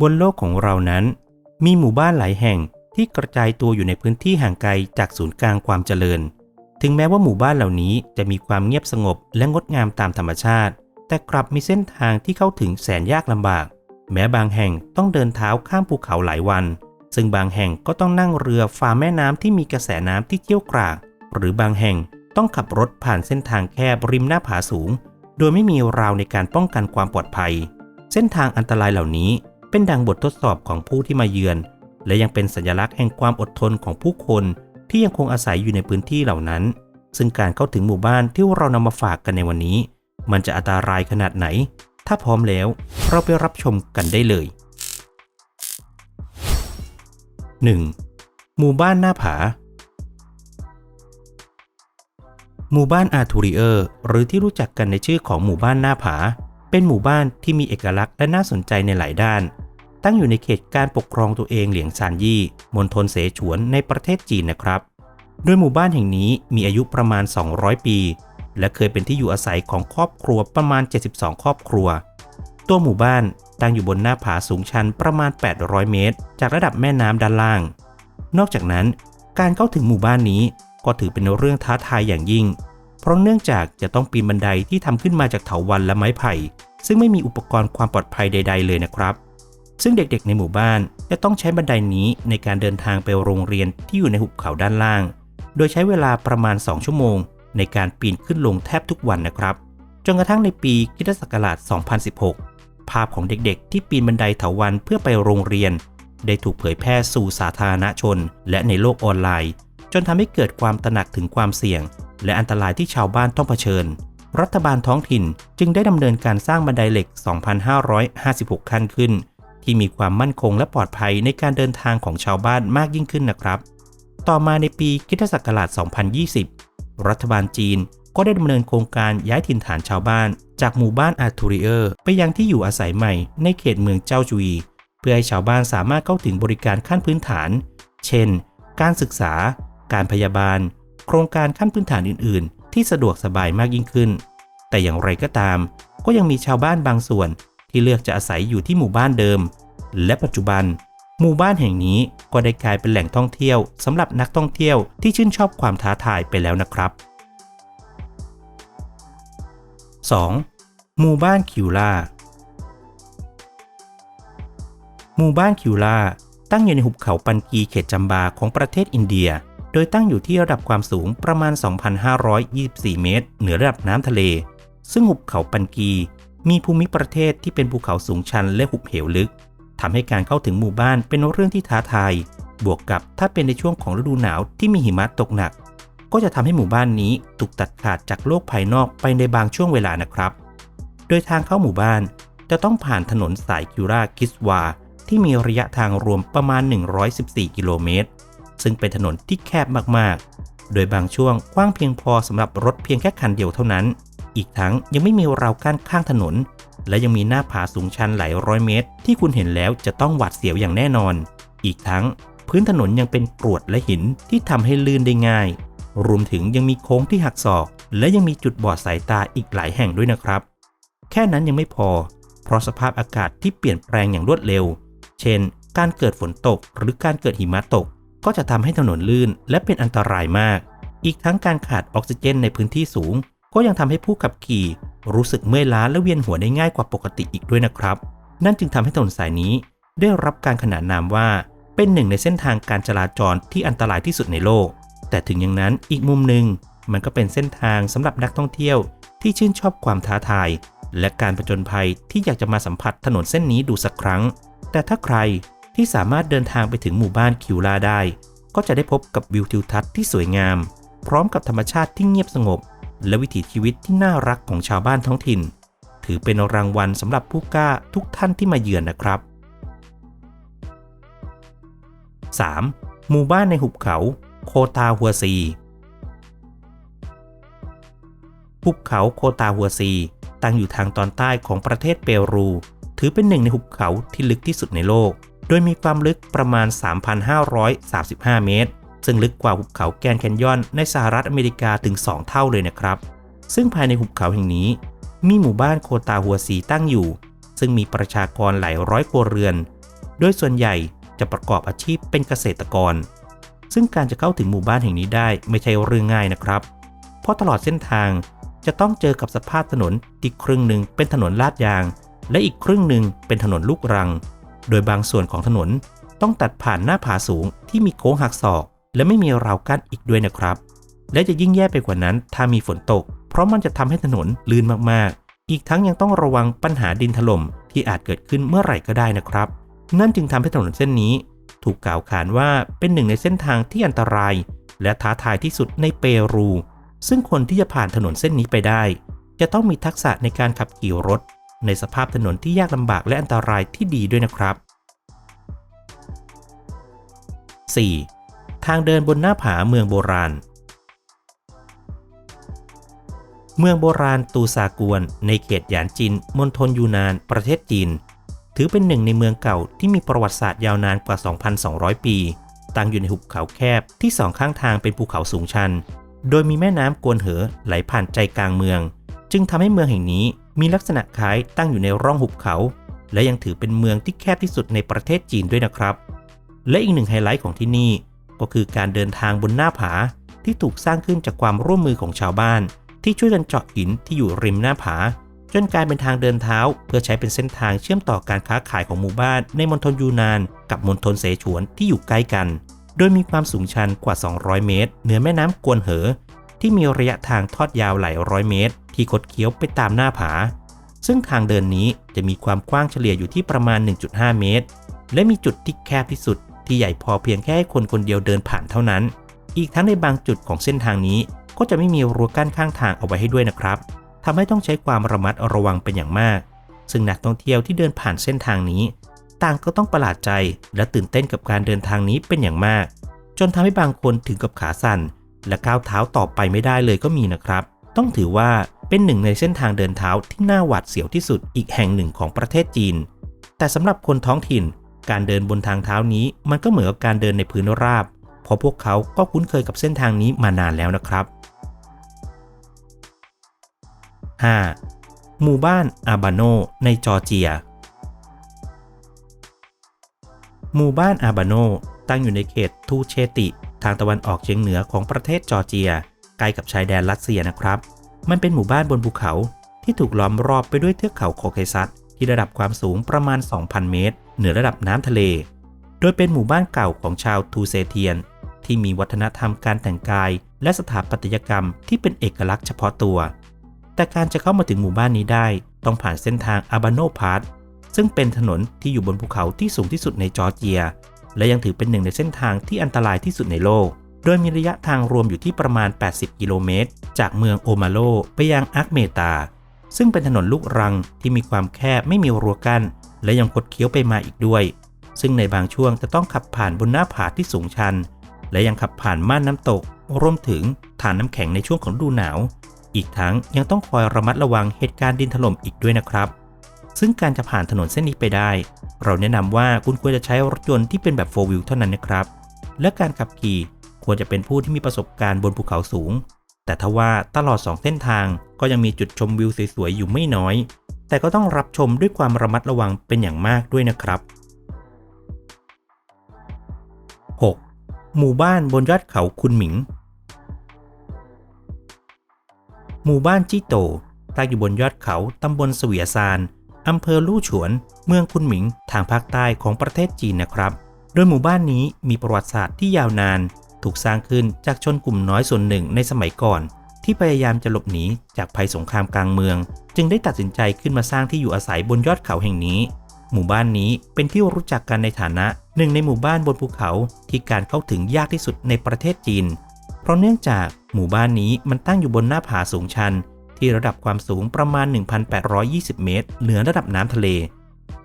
บนโลกของเรานั้น มีหมู่บ้านหลายแห่งที่กระจายตัวอยู่ในพื้นที่ห่างไกลจากศูนย์กลางความเจริญ ถึงแม้ว่าหมู่บ้านเหล่านี้จะมีความเงียบสงบและงดงามตามธรรมชาติ แต่กลับมีเส้นทางที่เข้าถึงแสนยากลำบาก แม้บางแห่งต้องเดินเท้าข้ามภูเขาหลายวัน ซึ่งบางแห่งก็ต้องนั่งเรือฝ่าแม่น้ำที่มีกระแสน้ำที่เชี่ยวกราก หรือบางแห่งต้องขับรถผ่านเส้นทางแคบริมหน้าผาสูง โดยไม่มีราวในการป้องกันความปลอดภัย เส้นทางอันตรายเหล่านี้ เป็นดังบททดสอบของผู้ที่มาเยือน และยังเป็นสัญลักษณ์แห่งความอดทนของผู้คนที่ยังคงอาศัยอยู่ในพื้นที่เหล่านั้น ซึ่งการเข้าถึงหมู่บ้านที่เรานำมาฝากกันในวันนี้ มันจะอันตรายขนาดไหน ถ้าพร้อมแล้วเราไปรับชมกันได้เลย 1. หมู่บ้านหน้าผา หมู่บ้านอาร์ทูริเออร์หรือที่รู้จักกันในชื่อของหมู่บ้านหน้าผา เป็นหมู่บ้านที่มีเอกลักษณ์และน่าสนใจในหลายด้าน ตั้งอยู่ในเขตการปกครองตัวเองเหลียงซานยี่มณฑลเสฉวนในประเทศจีนนะครับ โดยหมู่บ้านแห่งนี้มีอายุประมาณ 200 ปี และเคยเป็นที่อยู่อาศัยของครอบครัวประมาณ 72 ครอบครัว ตัวหมู่บ้านตั้งอยู่บนหน้าผาสูงชันประมาณ 800 เมตร จากระดับแม่น้ำด้านล่าง นอกจากนั้น การเข้าถึงหมู่บ้านนี้ก็ถือเป็นเรื่องท้าทายอย่างยิ่ง เพราะเนื่องจากจะต้องปีนบันไดที่ทำขึ้นมาจากเถาวัลย์และไม้ไผ่ ซึ่งไม่มีอุปกรณ์ความปลอดภัยใด ๆ เลยนะครับ ซึ่งเด็กๆในหมู่บ้านจะต้องใช้บันไดนี้ในการเดินทางไปโรงเรียนที่อยู่ในหุบเขาด้านล่าง โดยใช้เวลาประมาณ 2 ชั่วโมง ในการปีนขึ้นลงแทบทุกวันนะครับ จนกระทั่งในปีคริสตศักราช 2016 ภาพของเด็กๆ ที่ปีนบันไดเถาวัลย์เพื่อไปโรงเรียน ได้ถูกเผยแพร่สู่สาธารณชน และในโลกออนไลน์ จนทำให้เกิดความตระหนักถึงความเสี่ยง และอันตรายที่ชาวบ้านต้องเผชิญ รัฐบาลท้องถิ่นจึงได้ดำเนินการสร้างบันไดเหล็ก 2,556 ขั้นขึ้น ที่มีความมั่นคงและปลอดภัยในการเดินทางของชาวบ้านมากยิ่งขึ้นนะครับ ต่อมาในปีคริสตศักราช 2020 รัฐบาลจีนก็ได้ดำเนินโครงการย้ายถิ่นฐานชาวบ้าน จากหมู่บ้านอาร์ทูริเออร์ไปยังที่อยู่อาศัยใหม่ในเขตเมืองเจ้าจุย เพื่อให้ชาวบ้านสามารถเข้าถึงบริการขั้นพื้นฐาน เช่น การศึกษา การพยาบาล โครงการขั้นพื้นฐานอื่น ๆ ที่สะดวกสบายมากยิ่งขึ้น แต่อย่างไรก็ตาม ก็ยังมีชาวบ้านบางส่วน ที่เลือกจะอาศัยอยู่ที่หมู่บ้านเดิม และปัจจุบัน หมู่บ้านแห่งนี้ก็ได้กลายเป็นแหล่งท่องเที่ยวสำหรับนักท่องเที่ยวที่ชื่นชอบความท้าทายไปแล้วนะครับ 2. หมู่บ้านคิวลาหมู่บ้านคิวลาตั้งอยู่ในหุบเขาปันกีเขตจัมบาของประเทศอินเดีย โดยตั้งอยู่ที่ระดับความสูงประมาณ 2,524 เมตร เหนือระดับน้ำทะเล ซึ่งหุบเขาปันกี มีภูมิประเทศที่เป็นภูเขาสูงชันและหุบเหวลึกทำให้การเข้าถึงหมู่บ้านเป็นเรื่องที่ท้าทาย บวกกับถ้าเป็นในช่วงของฤดูหนาวที่มีหิมะตกหนัก ก็จะทำให้หมู่บ้านนี้ถูกตัดขาดจากโลกภายนอกไปในบางช่วงเวลานะครับ โดยทางเข้าหมู่บ้านจะต้องผ่านถนนสายคิราคิสวา ที่มีระยะทางรวมประมาณ 114 กิโลเมตร ซึ่งเป็นถนนที่แคบมากๆ โดยบางช่วงกว้างเพียงพอสำหรับรถเพียงแค่คันเดียวเท่านั้น อีกทั้งยังไม่มีราวกั้นข้างถนน และยังมีหน้าผาสูงชันหลายร้อยเมตร ที่คุณเห็นแล้วจะต้องหวาดเสียวอย่างแน่นอน อีกทั้งพื้นถนนยังเป็นกรวดและหินที่ทำให้ลื่นได้ง่าย รวมถึงยังมีโค้งที่หักศอก และยังมีจุดบอดสายตาอีกหลายแห่งด้วยนะครับ แค่นั้นยังไม่พอ เพราะสภาพอากาศที่เปลี่ยนแปลงอย่างรวดเร็ว เช่น การเกิดฝนตกหรือการเกิดหิมะตก ก็จะทำให้ถนนลื่น และเป็นอันตรายมาก อีกทั้งการขาดออกซิเจนในพื้นที่สูง ก็ยังทำให้ผู้ขับขี่รู้สึกเมื่อยล้าและเวียนหัวได้ง่ายกว่าปกติอีกด้วยนะครับ นั่นจึงทำให้ถนนสายนี้ได้รับการขนานนามว่าเป็นหนึ่งในเส้นทางการจราจรที่อันตรายที่สุดในโลก แต่ถึงอย่างนั้นอีกมุมหนึ่งมันก็เป็นเส้นทางสำหรับนักท่องเที่ยวที่ชื่นชอบความท้าทาย และการผจญภัยที่อยากจะมาสัมผัสถนนเส้นนี้ดูสักครั้ง แต่ถ้าใครที่สามารถเดินทางไปถึงหมู่บ้านคิวลาได้ ก็จะได้พบกับวิวทิวทัศน์ที่สวยงาม พร้อมกับธรรมชาติที่เงียบสงบ และวิถีชีวิตที่น่ารักของชาวบ้านท้องถิ่น ถือเป็นรางวัลสำหรับผู้กล้าทุกท่านที่มาเยือนนะครับ 3. หมู่บ้านในหุบเขา โคตาฮัวซี หุบเขาโคตาฮัวซี ตั้งอยู่ทางตอนใต้ของประเทศเปรู ถือเป็นหนึ่งในหุบเขาที่ลึกที่สุดในโลก โดยมีความลึกประมาณ 3,535 เมตร ซึ่งลึกกว่าหุบเขาแกรนด์แคนยอนในสหรัฐอเมริกาถึง 2 เท่าเลยนะครับ ซึ่งภายในหุบเขาแห่งนี้ มีหมู่บ้านโคตาฮัวซีตั้งอยู่ ซึ่งมีประชากรหลายร้อยครัวเรือน โดยส่วนใหญ่จะประกอบอาชีพเป็นเกษตรกร ซึ่งการจะเข้าถึงหมู่บ้านแห่งนี้ได้ไม่ใช่เรื่องง่ายนะครับ เพราะตลอดเส้นทางจะต้องเจอกับสภาพถนนที่ครึ่งหนึ่งเป็นถนนลาดยาง และอีกครึ่งหนึ่งเป็นถนนลูกรัง โดยบางส่วนของถนนต้องตัดผ่านหน้าผาสูงที่มีโค้งหักศอก และไม่มีราวกั้นอีกด้วยนะครับ และจะยิ่งแย่ไปกว่านั้นถ้ามีฝนตก เพราะมันจะทำให้ถนนลื่นมากๆ อีกทั้งยังต้องระวังปัญหาดินถล่มที่อาจเกิดขึ้นเมื่อไหร่ก็ได้นะครับ นั่นจึงทำให้ถนนเส้นนี้ ถูกกล่าวขานว่าเป็นหนึ่งในเส้นทางที่อันตราย และท้าทายที่สุดในเปรู ซึ่งคนที่จะผ่านถนนเส้นนี้ไปได้ จะต้องมีทักษะในการขับขี่รถ ในสภาพถนนที่ยากลำบากและอันตรายที่ดีด้วยนะครับ 4. ทางเดินบนหน้าผาเมืองโบราณ เมืองโบราณตูซากวน ในเขตหยานจินมณฑลยูนาน ประเทศจีน ถือเป็นหนึ่งในเมืองเก่าที่มีประวัติศาสตร์ยาวนานกว่า 2,200 ปี ตั้งอยู่ในหุบเขาแคบที่สองข้างทางเป็นภูเขาสูงชัน โดยมีแม่น้ำกวนเหอไหลผ่านใจกลางเมือง จึงทำให้เมืองแห่งนี้มีลักษณะคล้ายตั้งอยู่ในร่องหุบเขา และยังถือเป็นเมืองที่แคบที่สุดในประเทศจีนด้วยนะครับ และอีกหนึ่งไฮไลท์ของที่นี่ ก็คือการเดินทางบนหน้าผาที่ถูกสร้างขึ้นจากความร่วมมือของชาวบ้าน ที่ช่วยกันเจาะหินที่อยู่ริมหน้าผา จนกลายเป็นทางเดินเท้า เพื่อใช้เป็นเส้นทางเชื่อมต่อการค้าขายของหมู่บ้านในมณฑลยูนาน กับมณฑลเสฉวนที่อยู่ใกล้กัน โดยมีความสูงชันกว่า 200 เมตร เหนือแม่น้ำกวนเหอ ที่มีระยะทางทอดยาวหลายร้อยเมตร ที่คดเคี้ยวไปตามหน้าผา ซึ่งทางเดินนี้จะมีความกว้างเฉลี่ยอยู่ที่ประมาณ 1.5 เมตร และมีจุดที่แคบที่สุด ที่ใหญ่พอเพียงแค่ให้คนคนเดียวเดินผ่านเท่านั้น อีกทั้งในบางจุดของเส้นทางนี้ ก็จะไม่มีรั้วกั้นข้างทางเอาไว้ให้ด้วยนะครับทำให้ต้องใช้ความระมัดระวังเป็นอย่างมาก ซึ่งนักท่องเที่ยวที่เดินผ่านเส้นทางนี้ ต่างก็ต้องประหลาดใจ และตื่นเต้นกับการเดินทางนี้เป็นอย่างมาก จนทำให้บางคนถึงกับขาสั่น และก้าวเท้าต่อไปไม่ได้เลยก็มีนะครับ ต้องถือว่าเป็นหนึ่งในเส้นทางเดินเท้าที่น่าหวาดเสียวที่สุดอีกแห่งหนึ่งของประเทศจีน แต่สำหรับคนท้องถิ่น การเดินบนทางเท้านี้มันก็เหมือนกับการเดินในพื้นราบ เพราะพวกเขาก็คุ้นเคยกับเส้นทางนี้มานานแล้วนะครับ 5. หมู่บ้านอาบาโนในจอร์เจีย หมู่บ้านอาบาโนตั้งอยู่ในเขตทูเชติ ทางตะวันออกเฉียงเหนือของประเทศจอร์เจีย ใกล้กับชายแดนรัสเซียนะครับ มันเป็นหมู่บ้านบนภูเขาที่ถูกล้อมรอบไปด้วยเทือกเขาโคเคซัสที่ระดับความสูงประมาณ 2,000 เมตร เหนือระดับน้ำทะเล โดยเป็นหมู่บ้านเก่าของชาวทูเซเทียน ที่มีวัฒนธรรมการแต่งกาย และสถาปัตยกรรมที่เป็นเอกลักษณ์เฉพาะตัว แต่การจะเข้ามาถึงหมู่บ้านนี้ได้ ต้องผ่านเส้นทางอาบาโนพาร์ซึ่งเป็นถนนที่อยู่บนภูเขาที่สูงที่สุดในจอร์เจีย และยังถือเป็นหนึ่งในเส้นทางที่อันตรายที่สุดในโลก โดยมีระยะทางรวมอยู่ที่ประมาณ 80 กิโลเมตร จากเมืองโอมาโลไปยังอักเมตา ซึ่งเป็นถนนลูกรังที่มีความแคบไม่มีรั้วกั้น และยังคดเคี้ยวไปมาอีกด้วย ซึ่งในบางช่วงจะต้องขับผ่านบนหน้าผาที่สูงชัน และยังขับผ่านม่านน้ำตกรวมถึงฐานน้ำแข็งในช่วงของฤดูหนาว อีกทั้งยังต้องคอยระมัดระวังเหตุการณ์ดินถล่มอีกด้วยนะครับ ซึ่งการจะผ่านถนนเส้นนี้ไปได้ เราแนะนำว่าคุณควรจะใช้รถยนต์ที่เป็นแบบ4 wheel เท่านั้นนะครับ และการขับขี่ควรจะเป็นผู้ที่มีประสบการณ์บนภูเขาสูง แต่ทว่าตลอด 2 เส้นทางก็ยังมีจุดชมวิวสวยๆอยู่ไม่น้อย แต่ก็ต้องรับชมด้วยความระมัดระวังเป็นอย่างมากด้วยนะครับ 6. หมู่บ้านบนยอดเขาคุนหมิง หมู่บ้านจี้โตตั้งอยู่บนยอดเขาตำบลเสวียซานอำเภอลู่ฉวน เมืองคุนหมิง ทางภาคใต้ของประเทศจีนนะครับ โดยหมู่บ้านนี้มีประวัติศาสตร์ที่ยาวนาน ถูกสร้างขึ้นจากชนกลุ่มน้อยส่วนหนึ่งในสมัยก่อน ที่พยายามจะหลบหนีจากภัยสงครามกลางเมือง จึงได้ตัดสินใจขึ้นมาสร้างที่อยู่อาศัยบนยอดเขาแห่งนี้ หมู่บ้านนี้เป็นที่รู้จักกันในฐานะหนึ่งในหมู่บ้านบนภูเขาที่การเข้าถึงยากที่สุดในประเทศจีน เพราะเนื่องจากหมู่บ้านนี้มันตั้งอยู่บนหน้าผาสูงชัน ที่ระดับความสูงประมาณ 1,820 เมตร เหนือระดับน้ำทะเล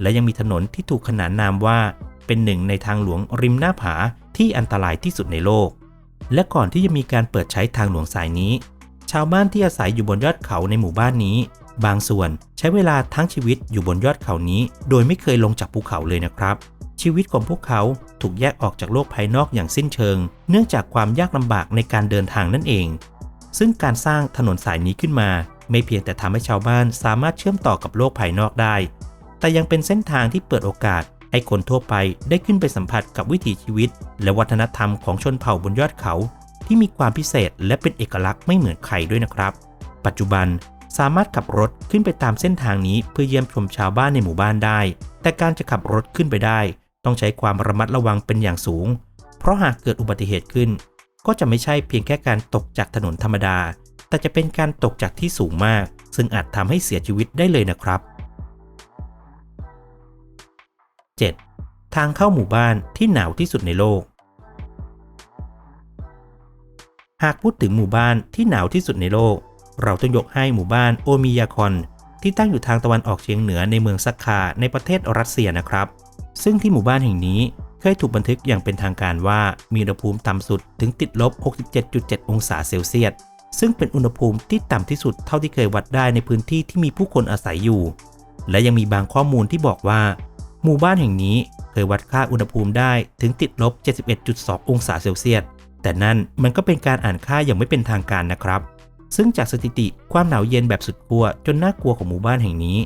และยังมีถนนที่ถูกขนานนามว่า เป็นหนึ่งในทางหลวงริมหน้าผาที่อันตรายที่สุดในโลก และก่อนที่จะมีการเปิดใช้ทางหลวงสายนี้ ชาวบ้านที่อาศัยอยู่บนยอดเขาในหมู่บ้านนี้ บางส่วนใช้เวลาทั้งชีวิตอยู่บนยอดเขานี้ โดยไม่เคยลงจากภูเขาเลยนะครับ ชีวิตของพวกเขาถูกแยกออกจากโลกภายนอกอย่างสิ้นเชิง เนื่องจากความยากลำบากในการเดินทางนั่นเอง ซึ่งการสร้างถนนสายนี้ขึ้นมา ไม่เพียงแต่ทำให้ชาวบ้านสามารถเชื่อมต่อกับโลกภายนอกได้ แต่ยังเป็นเส้นทางที่เปิดโอกาสให้คนทั่วไปได้ขึ้นไปสัมผัสกับวิถีชีวิต และวัฒนธรรมของชนเผ่าบนยอดเขา ที่มีความพิเศษและเป็นเอกลักษณ์ไม่เหมือนใครด้วยนะครับ ปัจจุบันสามารถขับรถขึ้นไปตามเส้นทางนี้เพื่อเยี่ยมชมชาวบ้านในหมู่บ้านได้ แต่การจะขับรถขึ้นไปได้ ต้องใช้ความระมัดระวังเป็นอย่างสูง เพราะหากเกิดอุบัติเหตุขึ้น ก็จะไม่ใช่เพียงแค่การตกจากถนนธรรมดา แต่จะเป็นการตกจากที่สูงมาก ซึ่งอาจทำให้เสียชีวิตได้เลยนะครับ 7. ทางเข้าหมู่บ้านที่หนาวที่สุดในโลก หากพูดถึงหมู่บ้านที่หนาวที่สุดในโลก เราต้องยกให้หมู่บ้านโอมิยาคอน ที่ตั้งอยู่ทางตะวันออกเฉียงเหนือในเมืองซักคาในประเทศรัสเซียนะครับ ซึ่งที่หมู่บ้านแห่งนี้เคยถูกบันทึกอย่างเป็นทางการว่ามีอุณหภูมิต่ำสุดถึงติดลบ 67.7 องศาเซลเซียส ซึ่งเป็นอุณหภูมิที่ต่ำที่สุดเท่าที่เคยวัดได้ในพื้นที่ที่มีผู้คนอาศัยอยู่ และยังมีบางข้อมูลที่บอกว่า หมู่บ้านแห่งนี้เคยวัดค่าอุณหภูมิได้ถึงติดลบ 71.2 องศาเซลเซียส แต่นั่นมันก็เป็นการอ่านค่าอย่างไม่เป็นทางการนะครับ ซึ่งจากสถิติความหนาวเย็นแบบสุดขั้วจนน่ากลัวของหมู่บ้านแห่งนี้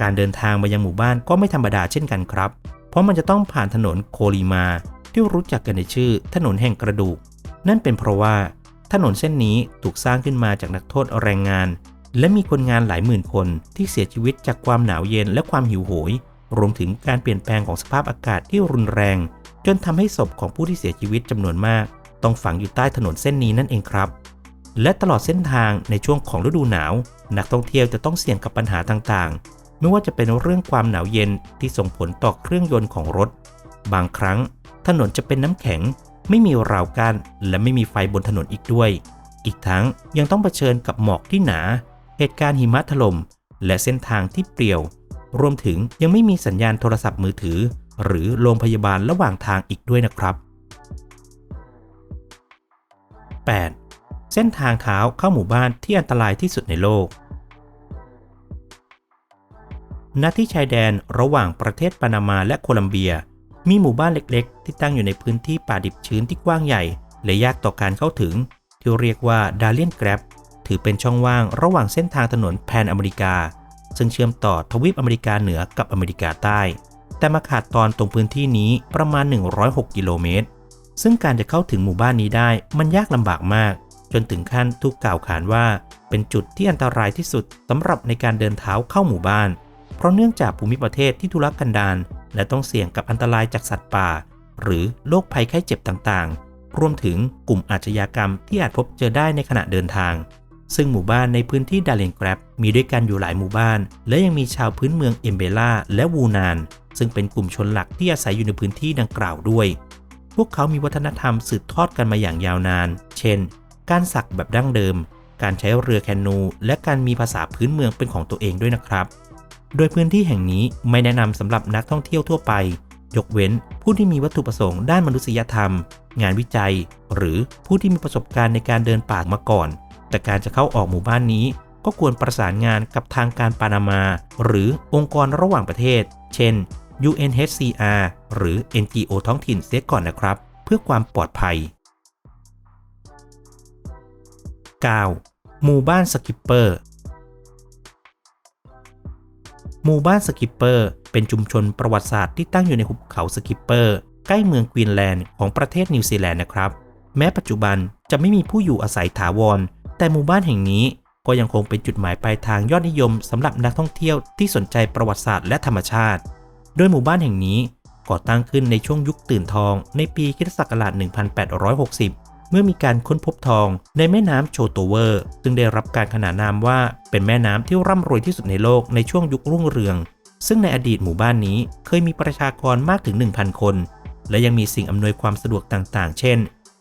การเดินทางมายังหมู่บ้านก็ไม่ธรรมดาเช่นกันครับ เพราะมันจะต้องผ่านถนนโคลีมา ที่รู้จักกันในชื่อถนนแห่งกระดูก นั่นเป็นเพราะว่า ถนนเส้นนี้ถูกสร้างขึ้นมาจากนักโทษแรงงาน และมีคนงานหลายหมื่นคนที่เสียชีวิตจากความหนาวเย็นและความหิวโหย รวมถึงการเปลี่ยนแปลงของสภาพอากาศที่รุนแรง จนทำให้ศพของผู้ที่เสียชีวิตจำนวนมาก ต้องฝังอยู่ใต้ถนนเส้นนี้นั่นเองครับ และตลอดเส้นทางในช่วงของฤดูหนาว นักท่องเที่ยวจะต้องเสี่ยงกับปัญหาต่างๆ ไม่ว่าจะเป็นเรื่องความหนาวเย็นที่ส่งผลต่อเครื่องยนต์ของรถ บางครั้ง ถนนจะเป็นน้ำแข็ง ไม่มีราวกั้นและไม่มีไฟบนถนนอีกด้วย อีกทั้งยังต้องเผชิญกับหมอกที่หนา เหตุการณ์หิมะถล่มและเส้นทางที่เปลี่ยว รวมถึงยังไม่มีสัญญาณโทรศัพท์มือถือ หรือโรงพยาบาลระหว่างทางอีกด้วยนะครับ 8. เส้นทางเท้าเข้าหมู่บ้านที่อันตรายที่สุดในโลก ณ ที่ชายแดนระหว่างประเทศปานามาและโคลัมเบีย มีหมู่บ้านเล็กๆ ที่ตั้งอยู่ในพื้นที่ป่าดิบชื้นที่กว้างใหญ่ และยากต่อการเข้าถึง ที่เรียกว่าดาเลียนแกรบถือเป็นช่องว่างระหว่างเส้นทางถนนแพนอเมริกา ซึ่งเชื่อมต่อทวีปอเมริกาเหนือกับอเมริกาใต้ แต่มาขาดตอนตรงพื้นที่นี้ประมาณ 106 กิโลเมตร ซึ่งการจะเข้าถึงหมู่บ้านนี้ได้มันยากลำบากมาก จนถึงขั้นถูกกล่าวขานว่า เป็นจุดที่อันตรายที่สุดสำหรับในการเดินเท้าเข้าหมู่บ้าน เพราะเนื่องจากภูมิประเทศที่ทุรกันดารและต้องเสี่ยงกับอันตรายจากสัตว์ป่า หรือโรคภัยไข้เจ็บต่างๆ รวมถึงกลุ่มอาชญากรรมที่อาจพบเจอได้ในขณะเดินทาง ซึ่งหมู่บ้านในพื้นที่ดาเลนแกรบมีด้วยกันอยู่หลายหมู่บ้าน และยังมีชาวพื้นเมืองเอมเบล่าและวูนาน ซึ่งเป็นกลุ่มชนหลักที่อาศัยอยู่ในพื้นที่ดังกล่าวด้วย พวกเขามีวัฒนธรรมสืบทอดกันมาอย่างยาวนาน เช่น การสักแบบดั้งเดิม การใช้เรือแคนู และการมีภาษาพื้นเมืองเป็นของตัวเองด้วยนะครับ โดยพื้นที่แห่งนี้ไม่แนะนำสำหรับนักท่องเที่ยวทั่วไป ยกเว้นผู้ที่มีวัตถุประสงค์ด้านมนุษยธรรม งานวิจัย หรือผู้ที่มีประสบการณ์ในการเดินป่ามาก่อน แต่การจะเข้าออกหมู่บ้านนี้ ก็ควรประสานงานกับทางการปานามา หรือองค์กรระหว่างประเทศ เช่น UNHCR หรือ NGO ท้องถิ่นเสียก่อนนะครับ เพื่อความปลอดภัย 9. หมู่บ้านสกิปเปอร์ หมู่บ้านสกิปเปอร์ เป็นชุมชนประวัติศาสตร์ที่ตั้งอยู่ในหุบเขาสกิปเปอร์ ใกล้เมืองควีนแลนด์ของประเทศนิวซีแลนด์นะครับ แม้ปัจจุบันจะไม่มีผู้อยู่อาศัยถาวร แต่หมู่บ้านแห่งนี้ก็ยังคงเป็นจุดหมายปลายทางยอดนิยมสำหรับนักท่องเที่ยวที่สนใจประวัติศาสตร์และธรรมชาติ โดยหมู่บ้านแห่งนี้ก่อตั้งขึ้นในช่วงยุคตื่นทองในปีคริสตศักราช1860 เมื่อมีการค้นพบทองในแม่น้ำโชโตเวอร์ ซึ่งได้รับการขนานนามว่าเป็นแม่น้ำที่ร่ำรวยที่สุดในโลกในช่วงยุครุ่งเรือง ซึ่งในอดีตหมู่บ้านนี้เคยมีประชากรมากถึง 1,000 คน และยังมีสิ่งอำนวยความสะดวกต่างๆ เช่น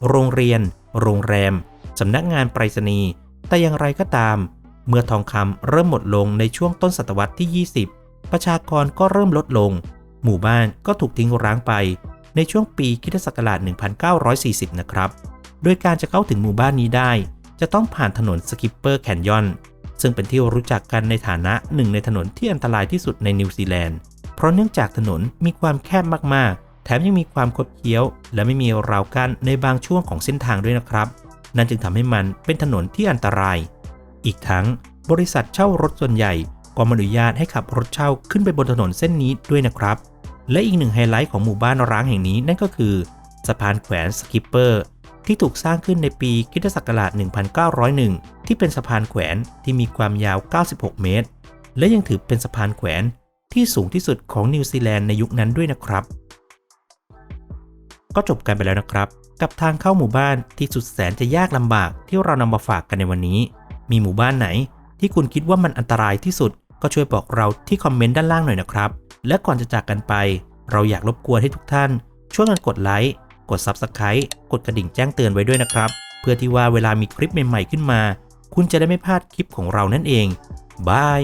โรงเรียน โรงแรม สำนักงานไปรษณีย์ แต่อย่างไรก็ตาม เมื่อทองคำเริ่มหมดลงในช่วงต้นศตวรรษที่ 20 ประชากรก็เริ่มลดลง หมู่บ้านก็ถูกทิ้งร้างไป ในช่วงปีคริสตศักราช1940 นะครับ โดยการจะเข้าถึงหมู่บ้านนี้ได้ จะต้องผ่านถนนสกิปเปอร์แคนยอนซึ่งเป็นที่รู้จักกันในฐานะหนึ่งในถนนที่อันตรายที่สุดในนิวซีแลนด์ เพราะเนื่องจากถนนมีความแคบมากๆ แถมยังมีความคดเคี้ยว และไม่มีราวกั้นในบางช่วงของเส้นทางด้วยนะครับ นั่นจึงทำให้มันเป็นถนนที่อันตราย อีกทั้งบริษัทเช่ารถส่วนใหญ่ ก็ไม่อนุญาตให้ขับรถเช่าขึ้นไปบนถนนเส้นนี้ด้วยนะครับ และอีกหนึ่งไฮไลท์ของหมู่บ้านร้างแห่งนี้นั่นก็คือ สะพานแขวนสกิปเปอร์ที่ถูกสร้างขึ้นในปีคิศักราช 1901 ที่เป็นสะพานแขวนที่มีความยาว 96 เมตร และยังถือเป็นสะพานแขวนที่สูงที่สุดของนิวซีแลนด์ในยุคนั้นด้วยนะครับ ก็จบกันไปแล้วนะครับ กับทางเข้าหมู่บ้านที่สุดแสนจะยากลำบากที่เรานำมาฝากกันในวันนี้ มีหมู่บ้านไหนที่คุณคิดว่ามันอันตรายที่สุด ก็ช่วยบอกเราที่คอมเมนต์ด้านล่างหน่อยนะครับ และก่อนจะจากกันไป เราอยากรบกวนให้ทุกท่าน ช่วยกันกดไลค์ กด Subscribe กดกระดิ่งแจ้งเตือนไว้ด้วยนะครับ เพื่อที่ว่าเวลามีคลิปใหม่ๆขึ้นมา คุณจะได้ไม่พลาดคลิปของเรานั่นเองบาย